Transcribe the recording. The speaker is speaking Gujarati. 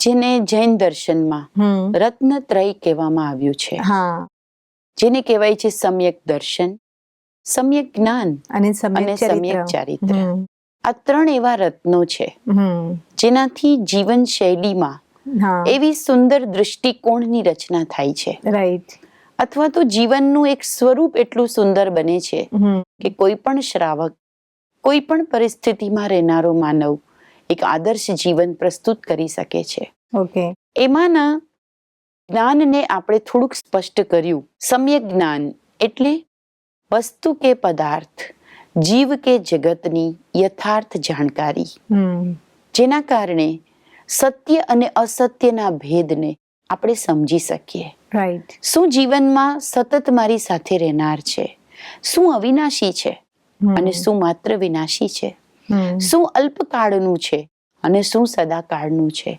જેને જૈન દર્શનમાં રત્ન રત્નત્રય કહેવામાં આવ્યું છે. જેને કહેવાય છે સમ્યક દર્શન સમ્યક જ્ઞાન અને સમ્યક ચારિત્ર. આ ત્રણ એવા રત્નો છે જેનાથી જીવન શૈલીમાં એવી સુંદર દૃષ્ટિકોણની રચના થાય છે. રાઈટ અથવા તો જીવનનું એક સ્વરૂપ એટલું સુંદર બને છે કે કોઈ પણ શ્રાવક કોઈ પણ પરિસ્થિતિમાં રહેનારો માનવ એક આદર્શ જીવન પ્રસ્તુત કરી શકે છે. ઓકે એમાંના જ્ઞાનને આપણે થોડુંક સ્પષ્ટ કર્યું. સમ્યક જ્ઞાન એટલે વસ્તુ કે પદાર્થ જીવ કે જગતની યથાર્થ જાણકારી. જેના કારણે સત્ય અને અસત્યના ભેદને આપણે સમજી શકીએ. રાઈટ શું જીવનમાં સતત મારી સાથે રહેનાર છે? શું અવિનાશી છે? અને શું માત્ર વિનાશી છે? શું અલ્પકાળનું છે અને શું સદાકાળનું છે?